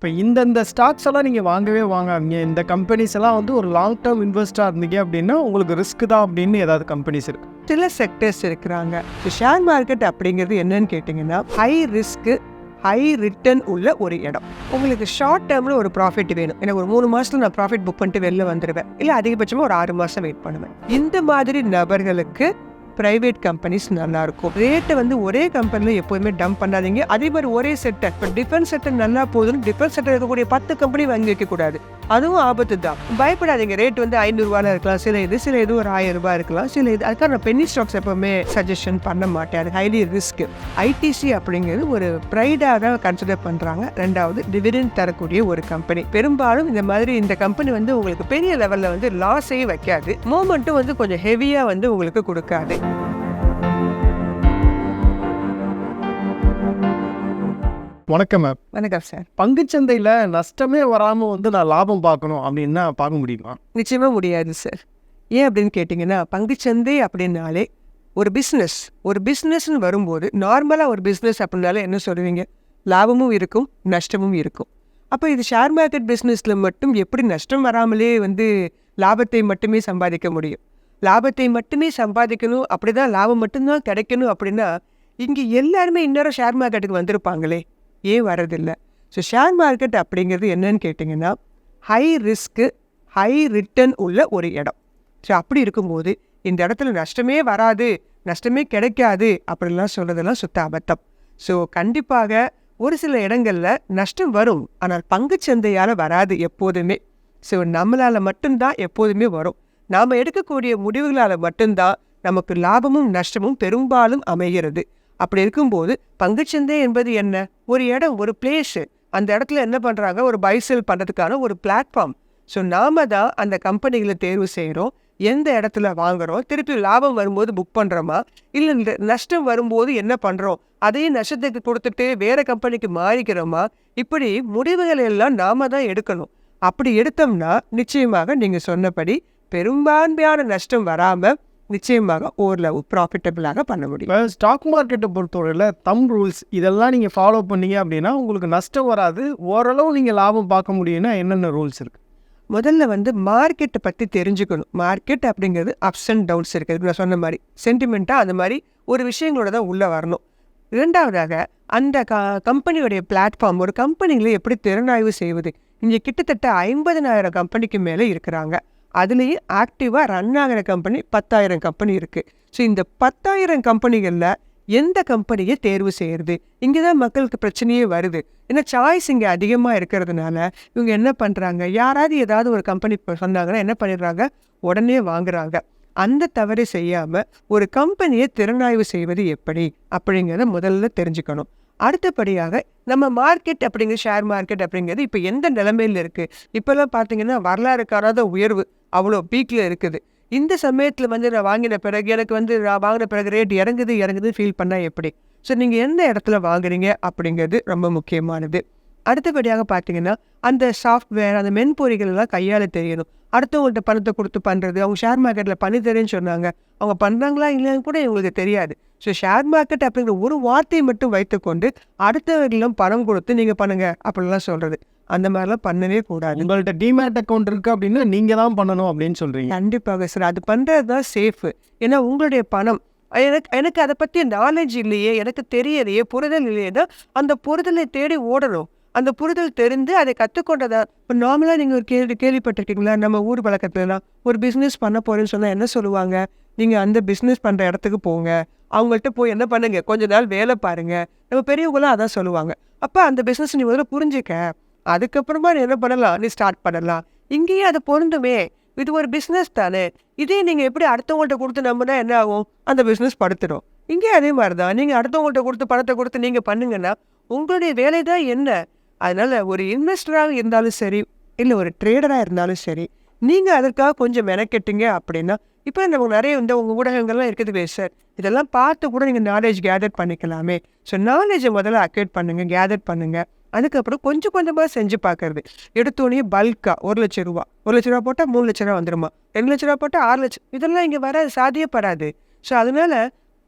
இப்போ இந்தந்த ஸ்டாக்ஸ் எல்லாம் நீங்கள் வாங்கவே வாங்காதீங்க. இந்த கம்பெனிஸ் எல்லாம் வந்து ஒரு லாங் டேர்ம் இன்வெஸ்டாக இருந்தீங்க அப்படின்னா உங்களுக்கு ரிஸ்க் தான் அப்படின்னு ஏதாவது கம்பெனிஸ் இருக்கு. சில செக்டர்ஸ் இருக்கிறாங்க. ஷேர் மார்க்கெட் அப்படிங்கிறது என்னன்னு கேட்டிங்கன்னா ஹை ரிஸ்க்கு ஹை ரிட்டர்ன் உள்ள ஒரு இடம். உங்களுக்கு ஷார்ட் டேர்மில் ஒரு ப்ராஃபிட் வேணும். எனக்கு ஒரு மூணு மாதத்துல நான் ப்ராஃபிட் புக் பண்ணிட்டு வெளில வந்துடுவேன் இல்லை அதிகபட்சமாக ஒரு ஆறு மாதம் வெயிட் பண்ணுவேன். இந்த மாதிரி நபர்களுக்கு ப்ரைவேட் கம்பெனிஸ் நல்லா இருக்கும் ரேட்டை வந்து ஒரே கம்பெனியில் எப்போதுமே டம்ப் பண்ணாதீங்க. அதே மாதிரி ஒரே செக்டர் இப்போ டிஃபென்ஸ் செக்டர் நல்லா போதும் டிஃபென்ஸ் செக்டர் இருக்கக்கூடிய பத்து கம்பெனி வாங்கி வைக்கக்கூடாது அதுவும் ஆபத்து தான் பயப்படாதீங்க. ரேட் வந்து ஐநூறுரூவால இருக்கலாம். சில இது சில இது ஒரு ஆயிரம் ரூபாய் இருக்கலாம். சில இது அதுக்காக நான் பென்னி ஸ்டாக்ஸ் எப்பவுமே சஜஷன் பண்ண மாட்டேன். அது ஹைலி ரிஸ்க் ஐடிசி அப்படிங்கிறது ஒரு ப்ரைடாக தான் கன்சிடர் பண்ணுறாங்க ரெண்டாவது டிவிடன் தரக்கூடிய ஒரு கம்பெனி பெரும்பாலும் இந்த மாதிரி இந்த கம்பெனி வந்து உங்களுக்கு பெரிய லெவலில் வந்து லாஸே வைக்காது. மூமெண்ட்டும் வந்து கொஞ்சம் ஹெவியாக வந்து உங்களுக்கு கொடுக்காது. வணக்கம் மேம் வணக்கம் சார் பங்குச்சந்தையில் நஷ்டமே வராமல் வந்து நான் லாபம் பார்க்கணும் அப்படின்னா பார்க்க முடியுமா? நிச்சயமாக முடியாது சார் ஏன் அப்படின்னு கேட்டிங்கன்னா பங்குச்சந்தை அப்படின்னாலே ஒரு பிஸ்னஸ் ஒரு பிஸ்னஸ்னு வரும்போது நார்மலாக ஒரு பிஸ்னஸ் அப்படின்னாலே என்ன சொல்லுவீங்க? லாபமும் இருக்கும் நஷ்டமும் இருக்கும். அப்போ இது ஷேர் மார்க்கெட் பிஸ்னஸில் மட்டும் எப்படி நஷ்டம் வராமலே வந்து லாபத்தை மட்டுமே சம்பாதிக்க முடியும்? லாபத்தை மட்டுமே சம்பாதிக்கணும் அப்படி தான் லாபம் மட்டும்தான் கிடைக்கணும் அப்படின்னா இங்கே எல்லாருமே இன்னொரு ஷேர் மார்க்கெட்டுக்கு வந்திருப்பாங்களே. ஏன் வரதில்லை ஸோ ஷேர் மார்க்கெட் அப்படிங்கிறது என்னன்னு கேட்டிங்கன்னா ஹை ரிஸ்க்கு ஹை ரிட்டர்ன் உள்ள ஒரு இடம். ஸோ அப்படி இருக்கும்போது இந்த இடத்துல நஷ்டமே வராது நஷ்டமே கிடைக்காது அப்படிலாம் சொல்கிறதெல்லாம் சுத்த அபத்தம். ஸோ கண்டிப்பாக ஒரு சில இடங்களில் நஷ்டம் வரும் ஆனால் பங்குச்சந்தையால் வராது எப்போதுமே. ஸோ நம்மளால் மட்டும்தான் எப்போதுமே வரும். நாம் எடுக்கக்கூடிய முடிவுகளால் மட்டும்தான் நமக்கு லாபமும் நஷ்டமும் பெரும்பாலும் அமைகிறது. அப்படி இருக்கும்போது பங்குச்சந்தை என்பது என்ன? ஒரு இடம் ஒரு பிளேஸு அந்த இடத்துல என்ன பண்ணுறாங்க ஒரு பைசெல் பண்ணுறதுக்கான ஒரு பிளாட்ஃபார்ம் ஸோ நாம தான் அந்த கம்பெனிகளை தேர்வு செய்கிறோம் எந்த இடத்துல வாங்குகிறோம் திருப்பி லாபம் வரும்போது புக் பண்ணுறோமா இல்லை நஷ்டம் வரும்போது என்ன பண்ணுறோம் அதையும் நஷ்டத்துக்கு கொடுத்துட்டு வேறு கம்பெனிக்கு மாறிக்கிறோமா? இப்படி முடிவுகள் எல்லாம் நாம தான் எடுக்கணும். அப்படி எடுத்தோம்னா நிச்சயமாக நீங்கள் சொன்னபடி பெரும்பான்மையான நஷ்டம் வராமல் நிச்சயமாக ஓரளவு ப்ராஃபிட்டபிளாக பண்ண முடியும். ஸ்டாக் மார்க்கெட்டை பொறுத்தவரையில் தம் ரூல்ஸ் இதெல்லாம் நீங்கள் ஃபாலோ பண்ணீங்க அப்படின்னா உங்களுக்கு நஷ்டம் வராது. ஓரளவு நீங்கள் லாபம் பார்க்க முடியும்னா என்னென்ன ரூல்ஸ் இருக்குது முதல்ல வந்து மார்க்கெட்டை பற்றி தெரிஞ்சுக்கணும். மார்க்கெட் அப்படிங்கிறது அப்ஸ் அண்ட் டவுன்ஸ் இருக்குது நான் சொன்ன மாதிரி சென்டிமெண்ட்டாக அந்த மாதிரி ஒரு விஷயங்களோட தான் உள்ளே வரணும். இரண்டாவதாக அந்த க கம்பெனியோடைய பிளாட்ஃபார்ம் ஒரு கம்பெனிகளை எப்படி திறனாய்வு செய்வது? இங்கே கிட்டத்தட்ட ஐம்பதனாயிரம் கம்பெனிக்கு மேலே இருக்கிறாங்க. அதுலேயும் ஆக்டிவாக ரன் ஆகிற கம்பெனி பத்தாயிரம் கம்பெனி இருக்குது ஸோ இந்த பத்தாயிரம் கம்பெனிகளில் எந்த கம்பெனியை தேர்வு செய்கிறது இங்கே தான் மக்களுக்கு பிரச்சனையே வருது. ஏன்னா சாய்ஸ் இங்கே அதிகமாக இருக்கிறதுனால இவங்க என்ன பண்ணுறாங்க யாராவது ஏதாவது ஒரு கம்பெனி சொன்னாங்கன்னா என்ன பண்ணிடுறாங்க? உடனே வாங்குறாங்க. அந்த தவறை செய்யாமல் ஒரு கம்பெனியை திறனாய்வு செய்வது எப்படி? அப்படிங்கிறத முதல்ல தெரிஞ்சுக்கணும். அடுத்தபடியாக நம்ம மார்க்கெட் அப்படிங்கிற ஷேர் மார்க்கெட் அப்படிங்கிறது இப்போ எந்த நிலைமையில் இருக்குது இப்போல்லாம் பார்த்தீங்கன்னா வரலாறு காணாத உயர்வு அவ்வளோ பீக்கில் இருக்குது. இந்த சமயத்தில் வந்து நான் வாங்கின பிறகு எனக்கு வந்து நான் வாங்கின பிறகு ரேட் இறங்குது இறங்குது ஃபீல் பண்ணால் எப்படி? ஸோ நீங்கள் எந்த இடத்துல வாங்குறீங்க அப்படிங்கிறது ரொம்ப முக்கியமானது. அடுத்தபடியாக பார்த்தீங்கன்னா அந்த சாஃப்ட்வேர் அந்த மென்பொறிகள் எல்லாம் கையாள தெரியணும் அடுத்தவங்கள்ட்ட பணத்தை கொடுத்து பண்ணுறது அவங்க ஷேர் மார்க்கெட்டில் பண்ணி தரேன்னு சொன்னாங்க. அவங்க பண்ணுறாங்களா இல்லைன்னு கூட இவங்களுக்கு தெரியாது. ஸோ ஷேர் மார்க்கெட் அப்படிங்கிற ஒரு வார்த்தையை மட்டும் வைத்துக்கொண்டு அடுத்தவர்களிடம் பணம் கொடுத்து நீங்கள் பண்ணுங்க அப்படிலாம் சொல்கிறது அந்த மாதிரிலாம் பண்ணவே கூடாது. உங்கள்கிட்ட டிமேட் அக்கௌண்ட் இருக்குது அப்படின்னா நீங்கள் தான் பண்ணணும் அப்படின்னு சொல்கிறீங்க கண்டிப்பாக சார் அது பண்ணுறது தான் சேஃபு ஏன்னா உங்களுடைய பணம் எனக்கு எனக்கு அதை பற்றி நாலேஜ் இல்லையே எனக்கு தெரியலையே புரிதல் இல்லையேன்னா அந்த புரிதலை தேடி ஓடணும். அந்த புரிதல் தெரிந்து அதை கற்றுக்கொண்டதா இப்போ நார்மலாக நீங்கள் ஒரு கேள்வி கேள்விப்பட்டிருக்கீங்களா? நம்ம ஊர் பழக்கத்துலலாம் ஒரு பிஸ்னஸ் பண்ண போகிறேன்னு சொன்னால் என்ன சொல்லுவாங்க? நீங்கள் அந்த பிஸ்னஸ் பண்ணுற இடத்துக்கு போங்க. அவங்கள்ட்ட போய் என்ன பண்ணுங்கள் கொஞ்ச நாள் வேலை பாருங்கள் நம்ம பெரியவங்களாம் அதான் சொல்லுவாங்க. அப்போ அந்த பிஸ்னஸ் நீ முதல்ல புரிஞ்சுக்க. அதுக்கப்புறமா நீ என்ன பண்ணலாம்? நீ ஸ்டார்ட் பண்ணலாம். இங்கேயே அது பொருந்துமே. இது ஒரு பிஸ்னஸ் தானே. இதே நீங்கள் எப்படி அடுத்தவங்கள்ட்ட கொடுத்து நம்பினா என்ன ஆகும்? அந்த பிஸ்னஸ் படுத்துடும். இங்கே அதே மாதிரி தான் நீங்கள் அடுத்தவங்கள்ட்ட கொடுத்து பணத்தை கொடுத்து நீங்கள் பண்ணுங்கன்னா உங்களுடைய வேலை தான் என்ன? அதனால் ஒரு இன்வெஸ்டராக இருந்தாலும் சரி இல்லை ஒரு ட்ரேடராக இருந்தாலும் சரி நீங்கள் அதற்காக கொஞ்சம் மெனக்கெட்டுங்க அப்படின்னா இப்போ நமக்கு நிறைய இந்த உங்கள் ஊடகங்கள்லாம் இருக்குது சார் இதெல்லாம் பார்த்து கூட நீங்கள் நாலேஜ் கேதர் பண்ணிக்கலாமே. ஸோ நாலேஜை முதல்ல அக்வேட் பண்ணுங்கள் கேதர் பண்ணுங்கள் அதுக்கப்புறம் கொஞ்சம் கொஞ்சமாக செஞ்சு பார்க்குறது. எடுத்தோடனே பல்காக ஒரு லட்ச ரூபா ஒரு லட்ச ரூபா போட்டால் மூணு லட்ச ரூபா வந்துடுமா ரெண்டு லட்ச ரூபா போட்டால் ஆறு லட்சம். இதெல்லாம் இங்கே வர சாத்தியப்படாது. ஸோ அதனால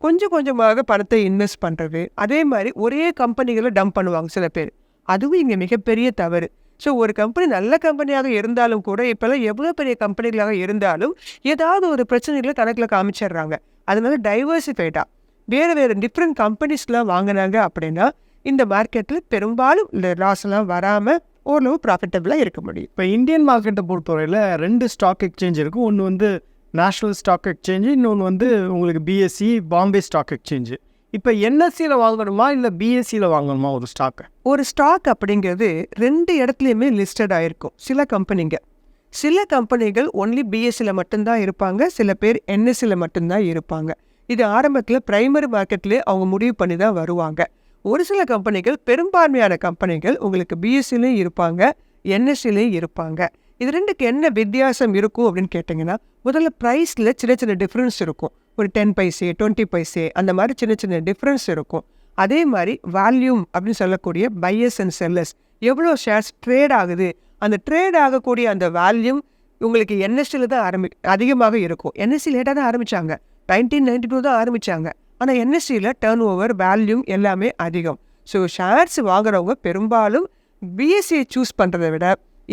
கொஞ்சம் கொஞ்சமாக பணத்தை இன்வெஸ்ட் பண்ணுறது அதே மாதிரி ஒரே கம்பெனிகளை டம்ப் பண்ணுவாங்க சில பேர். அதுவும் இங்கே மிகப்பெரிய தவறு. ஸோ ஒரு கம்பெனி நல்ல கம்பெனியாக இருந்தாலும் கூட இப்போல்லாம் எவ்வளோ பெரிய கம்பெனிகளாக இருந்தாலும் ஏதாவது ஒரு பிரச்சனைகளை கணக்கில் காமிச்சிடுறாங்க. அதனால டைவர்சிஃபைடாக வேறு வேறு டிஃப்ரெண்ட் கம்பெனிஸ்லாம் வாங்கினாங்க அப்படின்னா இந்த மார்க்கெட்டில் பெரும்பாலும் இந்த லாஸ்லாம் வராமல் ஓரளவு ப்ராஃபிட்டபிளாக இருக்க முடியும். இப்போ இந்தியன் மார்க்கெட்டை பொறுத்தவரையில் ரெண்டு ஸ்டாக் எக்ஸ்சேஞ்ச் இருக்கும் ஒன்று வந்து நேஷ்னல் ஸ்டாக் எக்ஸ்சேஞ்சு இன்னொன்று வந்து உங்களுக்கு பிஎஸ்சி பாம்பே ஸ்டாக் எக்ஸ்சேஞ்சு இப்போ என்எஸ்சியில் வாங்கணுமா இல்லை பிஎஸ்சியில் வாங்கணுமா ஒரு ஸ்டாக்கை ஒரு ஸ்டாக் அப்படிங்கிறது ரெண்டு இடத்துலையுமே லிஸ்டட் ஆகிருக்கும் சில கம்பெனிங்க சில கம்பெனிகள் ஒன்லி பிஎஸ்சியில் மட்டும்தான் இருப்பாங்க. சில பேர் என்எஸ்சியில் மட்டும்தான் இருப்பாங்க. இது ஆரம்பத்தில் பிரைமரி மார்க்கெட்லேயே அவங்க முடிவு பண்ணி தான் வருவாங்க. ஒரு சில கம்பெனிகள் பெரும்பான்மையான கம்பெனிகள் உங்களுக்கு பிஎஸ்சிலையும் இருப்பாங்க என்எஸ்சிலையும் இருப்பாங்க. இது ரெண்டுக்கு என்ன வித்தியாசம் இருக்கும் அப்படின்னு கேட்டிங்கன்னா முதல்ல ப்ரைஸில் சின்ன சின்ன டிஃப்ரென்ஸ் இருக்கும். ஒரு டென் பைசே டுவெண்ட்டி பைசே அந்த மாதிரி சின்ன சின்ன டிஃப்ரென்ஸ் இருக்கும். அதே மாதிரி வால்யூம் அப்படின்னு சொல்லக்கூடிய பையர்ஸ் அண்ட் செல்லர்ஸ் எவ்வளோ ஷேர்ஸ் ட்ரேட் ஆகுது? அந்த ட்ரேட் ஆகக்கூடிய அந்த வேல்யூம் உங்களுக்கு என்எஸ்சியில் தான் ஆரம்பி அதிகமாக இருக்கும். என்எஸ்சி லேட்டாக தான் ஆரம்பித்தாங்க நைன்டீன் நைன்டி டூ தான் ஆரம்பித்தாங்க ஆனால் என்எஸ்சியில் டேர்ன் ஓவர் வேல்யூம் எல்லாமே அதிகம். ஸோ ஷேர்ஸ் வாங்குறவங்க பெரும்பாலும் பிஎஸ்சியை சூஸ் பண்ணுறதை விட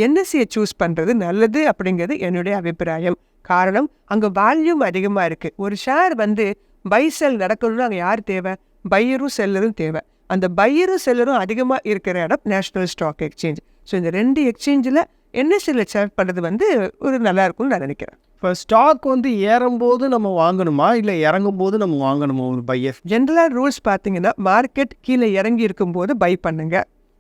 என்எஸ்சியை சூஸ் பண்ணுறது நல்லது அப்படிங்கிறது என்னுடைய அபிப்பிராயம். காரணம் அங்கே வால்யூம் அதிகமாக இருக்குது ஒரு ஷேர் வந்து பை செல் நடக்கணும்னு அங்கே யார் தேவை? பையரும் செல்லரும் தேவை. அந்த பையரும் செல்லரும் அதிகமாக இருக்கிற இடம் நேஷ்னல் ஸ்டாக் எக்ஸ்சேஞ்ச் ஸோ இந்த ரெண்டு எக்ஸ்சேஞ்சில் என்எஸ்சியில் செலக்ட் பண்ணுறது வந்து ஒரு நல்லா இருக்கும்னு நான் நினைக்கிறேன். இப்போ ஸ்டாக் வந்து ஏறும்போது நம்ம வாங்கணுமா? இல்லை இறங்கும் போது நம்ம வாங்கணுமா ஒரு பையர் ஜென்ரலாக ரூல்ஸ் பார்த்தீங்கன்னா மார்க்கெட் கீழே இறங்கி இருக்கும்போது பை பண்ணுங்க.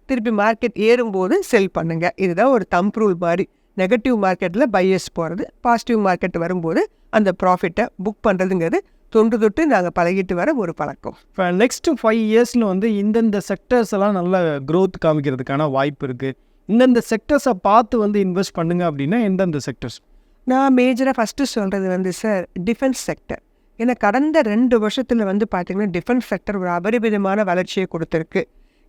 திருப்பி மார்க்கெட் ஏறும்போது செல் பண்ணுங்க. இதுதான் ஒரு தம்ப் ரூல் மாதிரி. நெகட்டிவ் மார்க்கெட்டில் பையர்ஸ் போகிறது பாசிட்டிவ் மார்க்கெட் வரும்போது அந்த ப்ராஃபிட்டை புக் பண்ணுறதுங்கிறது தொன்று தொட்டு நாங்கள் பழகிட்டு வர ஒரு பழக்கம். இப்போ நெக்ஸ்ட் ஃபைவ் இயர்ஸில் வந்து இந்தந்த செக்டர்ஸ் எல்லாம் நல்ல growth காமிக்கிறதுக்கான வாய்ப்பு இருக்குது இந்தந்த செக்டர்ஸை பார்த்து வந்து இன்வெஸ்ட் பண்ணுங்க அப்படின்னா எந்தெந்த செக்டர்ஸ் நான் மேஜராக ஃபஸ்ட்டு சொல்கிறது வந்து சார் டிஃபென்ஸ் செக்டர் ஏன்னா கடந்த ரெண்டு வருஷத்தில் வந்து பார்த்திங்கன்னா டிஃபென்ஸ் செக்டர் ஒரு அபரிமிதமான வளர்ச்சியை கொடுத்துருக்கு.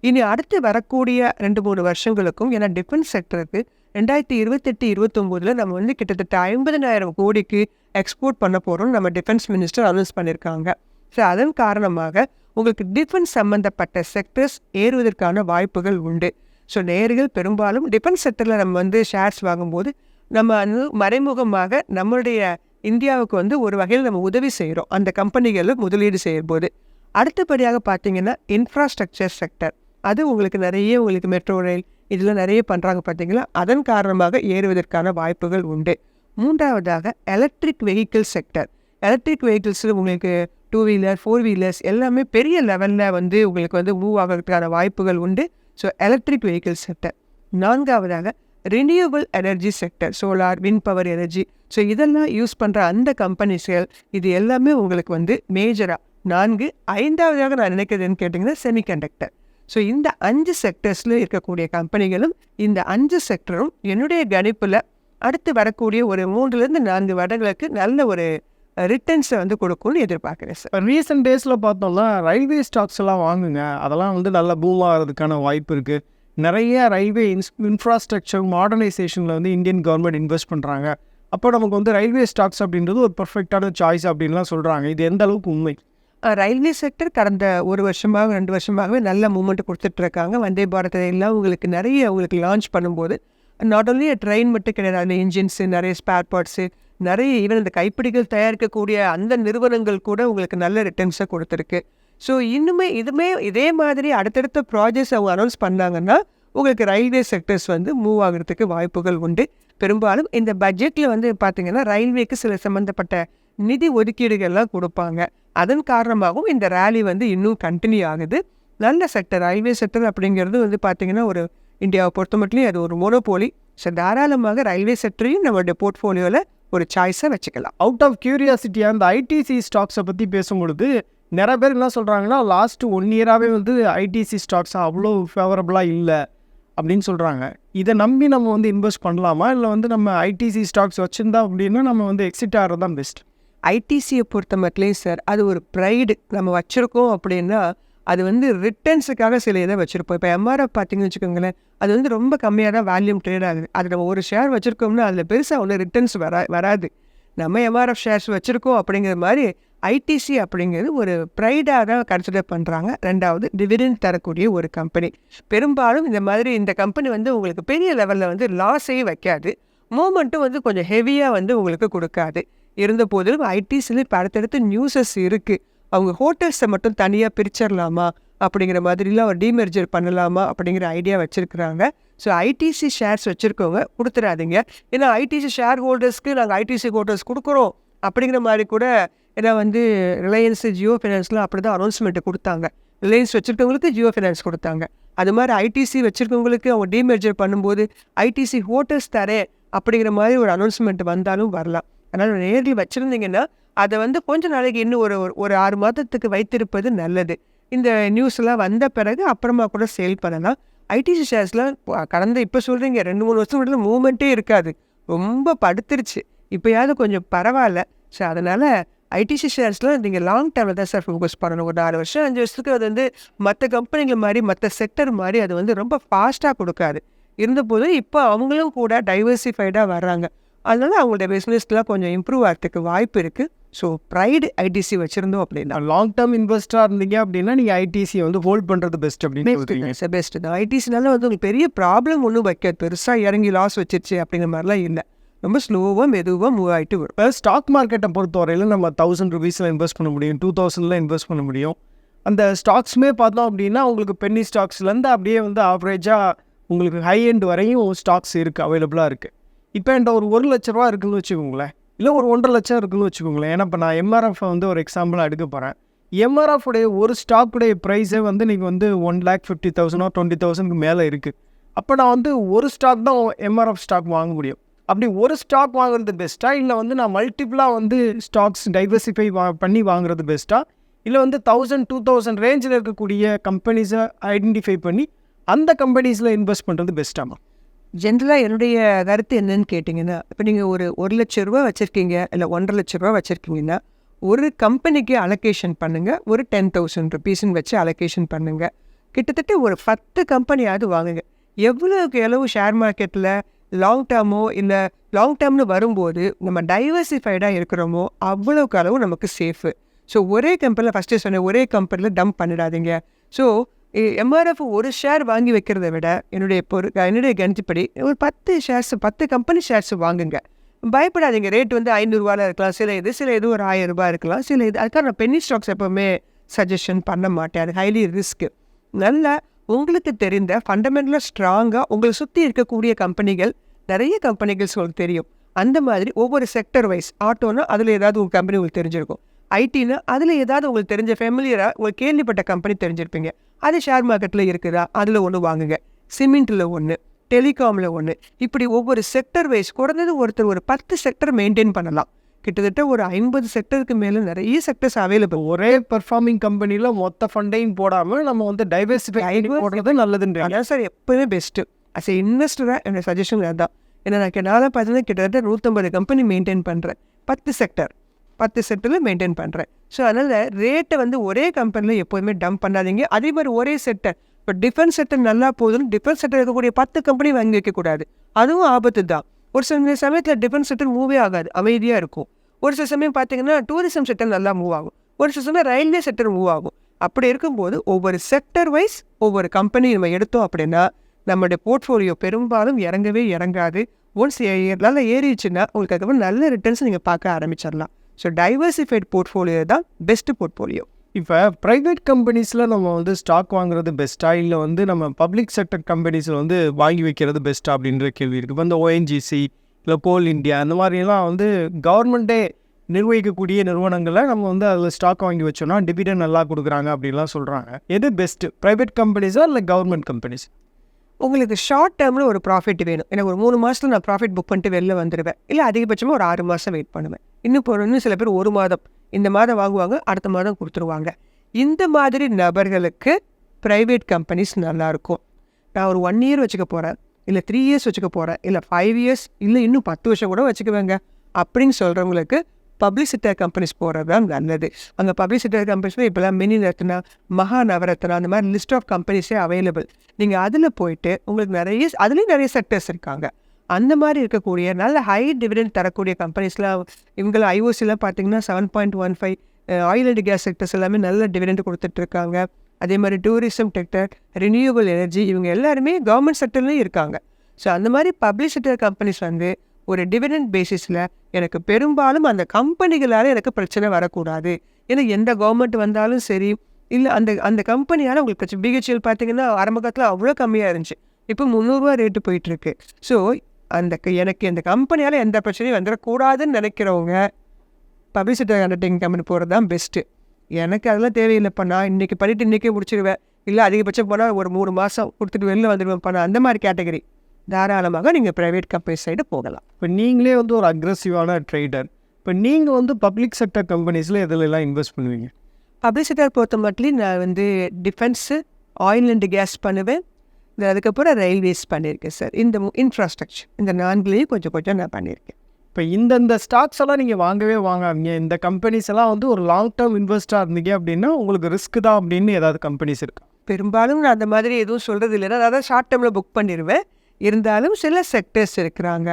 இனி அடுத்து வரக்கூடிய ரெண்டு மூணு வருஷங்களுக்கும் ஏன்னா டிஃபென்ஸ் செக்டருக்கு ரெண்டாயிரத்தி இருபத்தெட்டு இருபத்தொம்போதில் நம்ம வந்து கிட்டத்தட்ட ஐம்பதனாயிரம் கோடிக்கு எக்ஸ்போர்ட் பண்ண போகிறோம் நம்ம டிஃபென்ஸ் மினிஸ்டர் அனௌன்ஸ் பண்ணியிருக்காங்க ஸோ அதன் காரணமாக உங்களுக்கு டிஃபென்ஸ் சம்மந்தப்பட்ட செக்டர்ஸ் ஏறுவதற்கான வாய்ப்புகள் உண்டு. ஸோ நேர்கள் பெரும்பாலும் டிஃபென்ஸ் செக்டரில் நம்ம வந்து ஷேர்ஸ் வாங்கும்போது நம்ம வந்து மறைமுகமாக நம்மளுடைய இந்தியாவுக்கு வந்து ஒரு வகையில் நம்ம உதவி செய்கிறோம் அந்த கம்பெனிகளில் முதலீடு செய்யும்போது. அடுத்தபடியாக பார்த்தீங்கன்னா இன்ஃப்ராஸ்ட்ரக்சர் செக்டர் அது உங்களுக்கு நிறைய உங்களுக்கு மெட்ரோ ரயில் இதில் நிறைய பண்ணுறாங்க பார்த்தீங்களா? அதன் காரணமாக ஏறுவதற்கான வாய்ப்புகள் உண்டு. மூன்றாவதாக எலக்ட்ரிக் வெஹிக்கிள் செக்டர் எலக்ட்ரிக் வெஹிக்கிள்ஸில் உங்களுக்கு டூ வீலர் ஃபோர் வீலர்ஸ் எல்லாமே பெரிய லெவலில் வந்து உங்களுக்கு வந்து மூவ் ஆகிறதுக்கான வாய்ப்புகள் உண்டு. ஸோ எலக்ட்ரிக் வெஹிக்கிள் செக்டர் நான்காவதாக renewal energy sector solar win power energy so இதெல்லாம் யூஸ் பண்ணுற அந்த கம்பெனிஸ்கள் இது எல்லாமே உங்களுக்கு வந்து மேஜராக நான்கு ஐந்தாவதாக நான் நினைக்கிறதுன்னு கேட்டிங்கன்னா செமிகண்டக்டர் ஸோ இந்த அஞ்சு செக்டர்ஸில் இருக்கக்கூடிய கம்பெனிகளும் இந்த அஞ்சு செக்டரும் என்னுடைய கணிப்பில் அடுத்து வரக்கூடிய ஒரு மூன்றுலேருந்து நான்கு வருடங்களுக்கு நல்ல ஒரு ரிட்டர்ன்ஸை வந்து கொடுக்கும்னு எதிர்பார்க்குறேன் சார் ரீசெண்ட் டேஸில் பார்த்தோம்னா ரயில்வே ஸ்டாக்ஸ் எல்லாம் வாங்குங்க. அதெல்லாம் வந்து நல்ல பூம் ஆகிறதுக்கான வாய்ப்பு இருக்குது நிறைய ரயில்வே இன்ஸ் இன்ஃப்ராஸ்ட்ரக்சர் மாடர்னைசேஷனில் வந்து இந்தியன் கவர்மெண்ட் இன்வெஸ்ட் பண்ணுறாங்க அப்போ நமக்கு வந்து ரயில்வே ஸ்டாக்ஸ் அப்படின்றது ஒரு பர்ஃபெக்டான சாய்ஸ் அப்படின்லாம் சொல்கிறாங்க இது எந்த அளவுக்கு உண்மை? ரயில்வே செக்டர் கடந்த ஒரு வருஷமாக ரெண்டு வருஷமாகவே நல்ல மூமெண்ட் கொடுத்துட்ருக்காங்க. வந்தே பாரத் எல்லாம் உங்களுக்கு நிறைய உங்களுக்கு லான்ச் பண்ணும்போது நாட் ஓன்லி ட்ரெயின் மட்டும் கிடையாது அந்த இன்ஜின்ஸு நிறைய ஸ்பேர் பார்ட்ஸு நிறைய ஈவன் இந்த கைப்பிடிகள் தயாரிக்கக்கூடிய அந்த நிறுவனங்கள் கூட உங்களுக்கு நல்ல ரிட்டர்ன்ஸை கொடுத்துருக்கு. ஸோ இன்னுமே இதுமே இதே மாதிரி அடுத்தடுத்த ப்ராஜெக்ட்ஸ் அவங்க அனௌன்ஸ் பண்ணாங்கன்னா உங்களுக்கு ரயில்வே செக்டர்ஸ் வந்து மூவ் ஆகிறதுக்கு வாய்ப்புகள் உண்டு. பெரும்பாலும் இந்த பட்ஜெட்டில் வந்து பார்த்தீங்கன்னா ரயில்வேக்கு சில சம்மந்தப்பட்ட நிதி ஒதுக்கீடுகள்லாம் கொடுப்பாங்க. அதன் காரணமாகவும் இந்த ரேலி வந்து இன்னும் கண்டினியூ ஆகுது. நல்ல செக்டர் ரயில்வே செக்டர் அப்படிங்கிறது வந்து பார்த்தீங்கன்னா ஒரு இந்தியாவை பொறுத்த மட்டும் அது ஒரு மோனோபோலி ஸோ தாராளமாக ரயில்வே செக்டரையும் நம்மளுடைய போர்ட்ஃபோலியோவில் ஒரு சாய்ஸை வச்சுக்கலாம். அவுட் ஆஃப் கியூரியாசிட்டியாக அந்த ஐடிசி ஸ்டாக்ஸை பற்றி பேசும்பொழுது நிறைய பேர் என்ன சொல்கிறாங்கன்னா லாஸ்ட் ஒன் இயராகவே வந்து ஐடிசி ஸ்டாக்ஸ் அவ்வளோ ஃபேவரபுளாக இல்லை அப்படின்னு சொல்கிறாங்க இதை நம்பி நம்ம வந்து இன்வெஸ்ட் பண்ணலாமா? இல்லை வந்து நம்ம ஐடிசி ஸ்டாக்ஸ் வச்சுருந்தா அப்படின்னா நம்ம வந்து எக்ஸிட் ஆகிறது தான் பெஸ்ட் ஐடிசியை பொறுத்த மட்டும் சார் அது ஒரு ப்ரைடு நம்ம வச்சுருக்கோம் அப்படின்னா அது வந்து ரிட்டர்ன்ஸுக்காக சில இதை வச்சுருப்போம். இப்போ எம்ஆர்எஃப் பார்த்தீங்கன்னு வச்சுக்கோங்களேன் அது வந்து ரொம்ப கம்மியாக தான் வேல்யூம் ட்ரேட் ஆகுது. அது நம்ம ஒரு ஷேர் வச்சுருக்கோம்னா அதில் பெருசாக ஒன்றும் ரிட்டர்ன்ஸ் வரா வராது. நம்ம எம்ஆர்எஃப் ஷேர்ஸ் வச்சுருக்கோம் அப்படிங்கிற மாதிரி ஐடிசி அப்படிங்கிறது ஒரு ப்ரைடாக தான் கன்சிடர் பண்ணுறாங்க ரெண்டாவது டிவிடெண்ட் தரக்கூடிய ஒரு கம்பெனி பெரும்பாலும் இந்த மாதிரி இந்த கம்பெனி வந்து உங்களுக்கு பெரிய லெவலில் வந்து லாஸே வைக்காது. மூமெண்ட்டும் வந்து கொஞ்சம் ஹெவியாக வந்து உங்களுக்கு கொடுக்காது. இருந்த போதிலும் ஐடிசியில் இப்போ அடுத்தடுத்து நியூஸஸ் இருக்குது அவங்க ஹோட்டல்ஸை மட்டும் தனியாக பிரிச்சிடலாமா அப்படிங்கிற மாதிரிலாம் ஒரு டீமெர்ஜர் பண்ணலாமா? அப்படிங்கிற ஐடியா வச்சுருக்குறாங்க. ஸோ ஐடிசி ஷேர்ஸ் வச்சுருக்கவங்க கொடுத்துடாதீங்க ஏன்னா ஐடிசி ஷேர் ஹோல்டர்ஸ்க்கு நாங்கள் ஐடிசி ஹோட்டல்ஸ் கொடுக்குறோம். அப்படிங்கிற மாதிரி கூட ஏன்னா வந்து ரிலையன்ஸ் ஜியோ ஃபைனான்ஸ்லாம் அப்படி தான் அனௌன்ஸ்மெண்ட்டு கொடுத்தாங்க. ரிலையன்ஸ் வச்சுருக்கவங்களுக்கு ஜியோ ஃபைனான்ஸ் கொடுத்தாங்க. அது மாதிரி ஐடிசி வச்சுருக்கவங்களுக்கு அவங்க டீமெர்ஜர் பண்ணும்போது ஐடிசி ஹோட்டல்ஸ் தரேன் அப்படிங்கிற மாதிரி ஒரு அனௌன்ஸ்மெண்ட் வந்தாலும் வரலாம். அதனால் நேரில் வச்சுருந்தீங்கன்னா அதை வந்து கொஞ்ச நாளைக்கு இன்னும் ஒரு ஒரு- ஒரு ஆறு மாதத்துக்கு வைத்திருப்பது நல்லது. இந்த நியூஸ்லாம் வந்த பிறகு அப்புறமா கூட சேல் பண்ணலாம். ஐடிசி ஷேர்ஸ்லாம் கடந்த இப்போ சொல்கிறீங்க ரெண்டு மூணு வருஷம் மட்டும் மூமெண்ட்டே இருக்காது. ரொம்ப படுத்துருச்சு. இப்போயாவது கொஞ்சம் பரவாயில்ல. ஸோ அதனால் ஐடிசி ஷேர்ஸ்லாம் நீங்கள் லாங் டேர்மில் தான் சார் ஃபோக்கஸ் பண்ணணும். ஒரு நாலு வருஷம் அஞ்சு வருஷத்துக்கு அது வந்து மற்ற கம்பெனிகள் மாதிரி மற்ற செக்டர் மாதிரி அது வந்து ரொம்ப ஃபாஸ்ட்டாக கொடுக்காது. இருந்தபோது இப்போ அவங்களும் கூட டைவர்சிஃபைடாக வர்றாங்க. அதனால அவங்களோட பிஸ்னஸ்லாம் கொஞ்சம் இம்ப்ரூவ் ஆகிறதுக்கு வாய்ப்பு இருக்குது ஸோ ப்ரைடு ஐடிசி வச்சுருந்தோம் அப்படின்னா லாங் டேர்ம் இன்வெஸ்டராக இருந்தீங்க அப்படின்னா நீங்கள் ஐடிசி வந்து ஹோல்ட் பண்ணுறது பெஸ்ட் அப்படின்னு சொல்றீங்க. பெஸ்ட் பெஸ்ட் தான். ஐடிசினால வந்து உங்களுக்கு பெரிய ப்ராப்ளம் ஒன்றும் வைக்காது பெருசாக இறங்கி லாஸ் வச்சிருச்சு அப்படிங்கிற மாதிரிலாம் இல்லை. ரொம்ப ஸ்லோவாக மெதுவாக மூவ் ஆகிட்டு வரும். இப்போ ஸ்டாக் மார்க்கெட்டை பொறுத்தவரையில் நம்ம தௌசண்ட் ருபீஸில் இன்வெஸ்ட் பண்ண முடியும் டூ தௌசண்டில் இன்வெஸ்ட் பண்ண முடியும். அந்த ஸ்டாக்ஸுமே பார்த்தோம் அப்படின்னா உங்களுக்கு பென்னி ஸ்டாக்ஸ்லேருந்து அப்படியே வந்து ஆவரேஜாக உங்களுக்கு ஹை எண்ட் வரையும் ஸ்டாக்ஸ் இருக்குது அவைலபிளாக இருக்குது இப்போ என்கிட்ட ஒரு ஒரு லட்ச ரூபா இருக்குன்னு வச்சுக்கோங்களேன். இல்லை ஒரு ஒன்றரை லட்சம் இருக்குன்னு வச்சுக்கோங்களேன். ஏன்னா இப்போ நான் எம்ஆர்எஃப் வந்து ஒரு எக்ஸாம்பிளாக எடுக்க போகிறேன் எம்ஆர்எஃப் உடைய ஒரு ஸ்டாக்குடைய ப்ரைஸே வந்து நீங்கள் வந்து ஒன் லேக் ஃபிஃப்டி தௌசண்டோ டுவெண்ட்டி தௌசண்ட்க்கு மேலே இருக்குது அப்போ நான் வந்து ஒரு ஸ்டாக் தான் எம்ஆர்எஃப் ஸ்டாக் வாங்க முடியும். அப்படி ஒரு ஸ்டாக் வாங்குறது பெஸ்ட்டாக இல்லை வந்து நான் மல்டிப்புளாக வந்து ஸ்டாக்ஸ் டைவர்சிஃபை வா பண்ணி வாங்குறது பெஸ்ட்டாக இல்லை வந்து தௌசண்ட் டூ தௌசண்ட் ரேஞ்சில் இருக்கக்கூடிய கம்பெனிஸை ஐடென்டிஃபை பண்ணி அந்த கம்பெனிஸில் இன்வெஸ்ட் பண்ணுறது பெஸ்ட்டாமா ஜென்ரலாக என்னுடைய கருத்து என்னன்னு கேட்டிங்கன்னா இப்போ நீங்கள் ஒரு ஒரு லட்ச ரூபா வச்சுருக்கீங்க இல்லை ஒன்றரை லட்ச ரூபா வச்சுருக்கீங்கன்னா ஒரு கம்பெனிக்கு அலோகேஷன் பண்ணுங்கள் ஒரு டென் தௌசண்ட் ருபீஸ்ன்னு வச்சு அலோகேஷன் பண்ணுங்கள் கிட்டத்தட்ட ஒரு பத்து கம்பெனியாவது வாங்குங்க. எவ்வளோக்கு எவ்வளவு ஷேர் மார்க்கெட்டில் லாங் டேர்மோ இல்லை லாங் டேர்ம்னு வரும்போது நம்ம டைவர்சிஃபைடாக இருக்கிறோமோ அவ்வளோக்கு அளவு நமக்கு சேஃபு ஸோ ஒரே கம்பெனியில் ஃபஸ்ட்டு சொன்னேன் ஒரே கம்பெனியில் டம்ப் பண்ணிடாதீங்க. ஸோ எம்ஆர்எஃப் ஒரு ஷேர் வாங்கி வைக்கிறத விட என்னுடைய பொரு என்னுடைய கணிச்சுப்படி ஒரு பத்து ஷேர்ஸ் பத்து கம்பெனி ஷேர்ஸ் வாங்குங்க. பயப்படாதீங்க. ரேட் வந்து ஐநூறுரூவாவில் இருக்கலாம். சில இது சில இது ஒரு ஆயிரம் ரூபாய் இருக்கலாம். சில இது அதுக்காக நான் பென்னி ஸ்டாக்ஸ் எப்போவுமே சஜஷன் பண்ண மாட்டேன். அது ஹைலி ரிஸ்க்கு நல்ல உங்களுக்கு தெரிந்த ஃபண்டமெண்டலாக ஸ்ட்ராங்காக உங்களை சுற்றி இருக்கக்கூடிய கம்பெனிகள் நிறைய கம்பெனிகள்ஸ் உங்களுக்கு தெரியும். அந்த மாதிரி ஒவ்வொரு செக்டர் வைஸ் ஆட்டோனா அதில் ஏதாவது உங்கள் கம்பெனி உங்களுக்கு தெரிஞ்சிருக்கும். ஐடினா அதில் ஏதாவது உங்களுக்கு தெரிஞ்ச ஃபெமிலியராக உங்களுக்கு கேள்விப்பட்ட கம்பெனி தெரிஞ்சிருப்பீங்க. அது ஷேர் மார்க்கெட்டில் இருக்குதா அதில் ஒன்று வாங்குங்க. சிமெண்ட்டில் ஒன்று டெலிகாமில் ஒன்று இப்படி ஒவ்வொரு செக்டர் வைஸ் குறைஞ்சது ஒருத்தர் ஒரு பத்து செக்டர் மெயின்டைன் பண்ணலாம். கிட்டத்தட்ட ஒரு ஐம்பது செக்டருக்கு மேலே நிறைய செக்டர்ஸ் அவைலபிள் ஒரே பெர்ஃபார்மிங் கம்பெனியில் மொத்த ஃபண்டையும் போடாமல் நம்ம வந்து டைவர்சிஃபை போடுறது நல்லதுன்றீங்க. அதான் சார் எப்போவுமே பெஸ்ட்டு அஸ் எ இன்வெஸ்டராக என்னோட சஜஷன் அதான் ஏன்னா நான் நான் பார்த்தீங்கன்னா கிட்டத்தட்ட நூற்றம்பது கம்பெனி மெயின்டைன் பண்ணுறேன் பத்து செக்டர் பத்து செட்டில் மெயின்டைன் பண்ணுறேன் ஸோ அதனால் ரேட்டை வந்து ஒரே கம்பெனியில் எப்போதுமே டம்ப் பண்ணாதீங்க. அதே மாதிரி ஒரே செக்டர் இப்போ டிஃபென்ஸ் செக்டர் நல்லா போகுதுன்னு டிஃபென்ஸ் செக்டர் இருக்கக்கூடிய பத்து கம்பெனி வாங்கி வைக்கக்கூடாது. அதுவும் ஆபத்து தான் ஒரு சில சமயத்தில் டிஃபென்ஸ் செக்டர் மூவே ஆகாது அமைதியாக இருக்கும். ஒரு சில சமயம் பார்த்தீங்கன்னா டூரிசம் செக்டர் நல்லா மூவ் ஆகும். ஒரு சில சமயம் ரயில்வே செக்டர் மூவ் ஆகும். அப்படி இருக்கும்போது ஒவ்வொரு செக்டர் வைஸ் ஒவ்வொரு கம்பெனி நம்ம எடுத்தோம் அப்படின்னா நம்மளுடைய போர்ட்ஃபோலியோ பெரும்பாலும் இறங்கவே இறங்காது. ஒன்ஸ் நல்லா ஏறிச்சுன்னா உங்களுக்கு அதுக்கப்புறம் நல்ல ரிட்டர்ன்ஸ் நீங்கள் பார்க்க ஆரம்பிச்சிடலாம். ஸோ டைவர்சிஃபைட் போர்ட்ஃபோலியோ தான் பெஸ்ட் போர்ட்ஃபோலியோ இப்போ ப்ரைவேட் கம்பெனிஸில் நம்ம வந்து ஸ்டாக் வாங்குறது பெஸ்ட்டா இல்லை வந்து நம்ம பப்ளிக் செக்டர் கம்பெனிஸில் வந்து வாங்கி வைக்கிறது பெஸ்ட்டா அப்படின்ற கேள்வி இருக்குது இப்போ இந்த ஓஎன்ஜிசி இல்லை கோல் இந்தியா அந்த மாதிரிலாம் வந்து கவர்மெண்ட்டே நிர்வகிக்கக்கூடிய நிறுவனங்களை நம்ம வந்து அதில் ஸ்டாக் வாங்கி வச்சோம்னா டிவிடன் நல்லா கொடுக்குறாங்க அப்படின்லாம் சொல்கிறாங்க எது பெஸ்ட்டு ப்ரைவேட் கம்பெனிஸா இல்லை கவர்மெண்ட் கம்பெனிஸ் உங்களுக்கு ஷார்ட் டேர்மில் ஒரு ப்ராஃபிட் வேணும். எனக்கு ஒரு மூணு மாதத்தில் நான் ப்ராஃபிட் புக் பண்ணிட்டு வெளில வந்துடுவேன் இல்லை அதிகபட்சமாக ஒரு ஆறு மாதம் வெயிட் பண்ணுவேன். இன்னும் இப்போ இன்னும் சில பேர் ஒரு மாதம். இந்த மாதம் வாங்குவாங்க அடுத்த மாதம் கொடுத்துருவாங்க. இந்த மாதிரி நபர்களுக்கு ப்ரைவேட் கம்பெனிஸ் நல்லாயிருக்கும் நான் ஒரு ஒன் இயர் வச்சுக்க போகிறேன் இல்லை த்ரீ இயர்ஸ் வச்சுக்க போகிறேன் இல்லை ஃபைவ் இயர்ஸ் இல்லை இன்னும் பத்து வருஷம் கூட வச்சுக்குவேங்க. அப்படின்னு சொல்கிறவங்களுக்கு பப்ளிக் செக்டர் கம்பெனிஸ் போகிறது தான் நல்லது. அந்த பப்ளிக் செக்டர் கம்பெனிஸில் இப்போலாம் மினி ரத்னா மகா நவரத்னா அந்த மாதிரி லிஸ்ட் ஆஃப் கம்பெனிஸே அவைலபிள் நீங்கள் அதில் போயிட்டு உங்களுக்கு நிறைய அதுலேயும் நிறைய செக்டர்ஸ் இருக்காங்க. அந்த மாதிரி இருக்கக்கூடிய நல்ல ஹை டிவிடெண்ட் தரக்கூடிய கம்பெனிஸ்லாம் இவங்கள ஐஓசிலாம் பார்த்தீங்கன்னா seven point one five oil and gas sectors எல்லாமே நல்ல டிவிடெண்ட் கொடுத்துட்ருக்காங்க அதே மாதிரி டூரிசம் செக்டர் ரினியூவல் எனர்ஜி இவங்க எல்லாருமே கவர்மெண்ட் செக்டர்லேயும் இருக்காங்க. ஸோ அந்த மாதிரி பப்ளிக் செக்டர் கம்பெனிஸ் வந்து ஒரு டிவிடெண்ட் பேசிஸில் எனக்கு பெரும்பாலும் அந்த கம்பெனிகளால் எனக்கு பிரச்சனை வரக்கூடாது. ஏன்னா எந்த கவர்மெண்ட் வந்தாலும் சரி இல்லை அந்த அந்த கம்பெனியால் உங்களுக்கு பிரச்சனை பிஹெச்எல் பார்த்தீங்கன்னா ஆரம்ப காலத்தில் அவ்வளோ கம்மியாக இருந்துச்சு. இப்போ முந்நூறுரூவா ரேட்டு போயிட்டுருக்கு ஸோ அந்த க- எனக்கு இந்த கம்பெனியால் எந்த பிரச்சனையும் வந்துடக்கூடாதுன்னு நினைக்கிறவங்க பப்ளிசிட்டி அண்டர்டேக்கிங் கம்பெனி போகிறது தான் பெஸ்ட்டு எனக்கு அதெல்லாம் தேவையில்லைப்பா. நான் இன்றைக்கி பண்ணிவிட்டு இன்றைக்கே முடிச்சிடுவேன் இல்லை அதிகபட்சம் போனால் ஒரு மூணு மாதம் கொடுத்துட்டு வெளில வந்துடுவேன்ப்பா நான் அந்த மாதிரி கேட்டகரி தாராளமாக நீங்கள் ப்ரைவேட் கம்பெனி சைடு போகலாம். இப்போ நீங்களே வந்து ஒரு அக்ரெசிவான ட்ரேடர் இப்போ நீங்கள் வந்து பப்ளிக் செக்டர் கம்பெனிஸில் எதுலலாம் இன்வெஸ்ட் பண்ணுவீங்க? பப்ளிசிட்டி பொறுத்த மட்டும் நான் வந்து டிஃபென்ஸு ஆயில் அண்ட் கேஸ் பண்ணுவேன். அதுக்கப்புறம் ரயில்வேஸ் பண்ணியிருக்கேன் சார் இந்த இன்ஃப்ராஸ்ட்ரக்சர் இந்த நான்குலேயும் கொஞ்சம் கொஞ்சம் நான் பண்ணியிருக்கேன். இப்போ இந்தந்த ஸ்டாக்ஸ் எல்லாம் நீங்கள் வாங்கவே வாங்காதீங்க. இந்த கம்பெனிஸ் எல்லாம் வந்து ஒரு லாங் டேர்ம் இன்வெஸ்டாக இருந்தீங்க அப்படின்னா உங்களுக்கு ரிஸ்க் தான் அப்படின்னு ஏதாவது கம்பெனிஸ் இருக்கா. பெரும்பாலும் நான் அந்த மாதிரி எதுவும் சொல்கிறது இல்லை நான் அதான் ஷார்ட் டேர்மில் புக் பண்ணிடுவேன் இருந்தாலும் சில செக்டர்ஸ் இருக்கிறாங்க.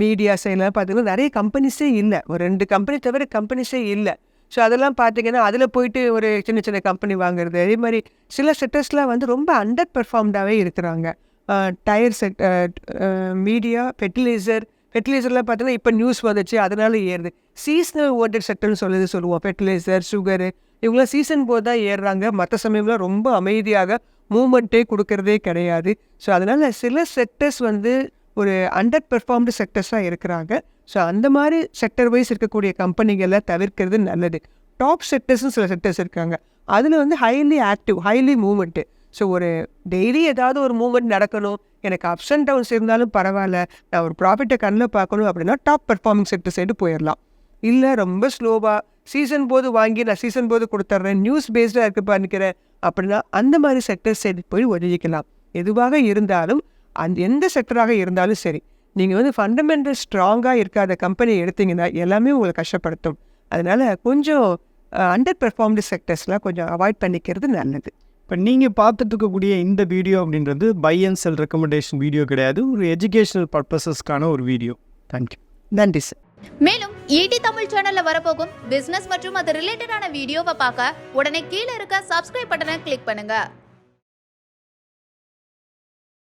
மீடியா சைட்லாம் பார்த்தீங்கன்னா நிறைய கம்பெனிஸே இல்லை. ஒரு ரெண்டு கம்பெனி தவிர கம்பெனிஸே இல்லை. ஸோ அதெல்லாம் பார்த்தீங்கன்னா அதில் போயிட்டு ஒரு சின்ன சின்ன கம்பெனி வாங்குறது. அதே மாதிரி சில செட்டர்ஸ்லாம் வந்து ரொம்ப அண்டர் பெர்ஃபார்ம்டாகவே இருக்கிறாங்க. டயர் செட் மீடியா ஃபெர்டிலைசர் ஃபெர்டிலைசர்லாம் பார்த்தீங்கன்னா இப்போ நியூஸ் வந்துச்சு அதனால ஏறுது. சீசனல் ஓட்டட் செக்டர்னு சொல்லுது சொல்லுவோம். ஃபெர்டிலைசர் சுகரு இவங்களாம் சீசன் போது தான் ஏறுறாங்க. மற்ற சமயம்லாம் ரொம்ப அமைதியாக மூமெண்ட்டே கொடுக்கறதே கிடையாது. ஸோ அதனால் சில செக்டர்ஸ் வந்து ஒரு அண்டர் பெர்ஃபார்ம்டு செக்டர்ஸாக இருக்கிறாங்க. ஸோ அந்த மாதிரி செக்டர் வைஸ் இருக்கக்கூடிய கம்பெனிகளை தவிர்க்கிறது நல்லது. டாப் செக்டர்ஸ்னு சில செக்டர்ஸ் இருக்காங்க. அதில் வந்து highly active highly moment so ஒரு டெய்லி ஏதாவது ஒரு மூமெண்ட் நடக்கணும். எனக்கு அப்ஸ் அண்ட் டவுன்ஸ் இருந்தாலும் பரவாயில்ல. நான் ஒரு ப்ராஃபிட்டை கண்ணில் பார்க்கணும் அப்படின்னா டாப் பெர்ஃபார்மிங் செக்டர் சைடு போயிடலாம் இல்லை ரொம்ப ஸ்லோவாக சீசன் போது வாங்கி நான் சீசன் போது கொடுத்துட்றேன் நியூஸ் பேஸ்டாக இருக்கப்பா நிற்கிறேன் அப்படின்னா அந்த மாதிரி செக்டர் சைடு போய் ஒழிக்கலாம் எதுவாக இருந்தாலும் அந்த எந்த செக்டராக இருந்தாலும் சரி நீங்கள் வந்து ஃபண்டமெண்டல் ஸ்ட்ராங்காக இருக்காத கம்பெனி எடுத்தீங்கன்னா எல்லாமே உங்களை கஷ்டப்படுத்தும். அதனால் கொஞ்சம் அண்டர் பெர்ஃபார்ம்டு செக்டர்ஸ்லாம் கொஞ்சம் அவாய்ட் பண்ணிக்கிறது நல்லது. இப்போ நீங்கள் பார்த்துட்டு இருக்கக்கூடிய இந்த வீடியோ அப்படின்றது buy and sell recommendation video கிடையாது. ஒரு எஜுகேஷனல் பர்பஸஸ்க்கான ஒரு வீடியோ தேங்க்யூ நன்றி சார் மேலும் ஈடி தமிழ் சேனல்ல வரப்போகும் பிசினஸ் மற்றும் அது ரிலேட்டடான வீடியோவை பார்க்க உடனே கீழே இருக்க சப்ஸ்கிரைப் பட்டனை கிளிக் பண்ணுங்க.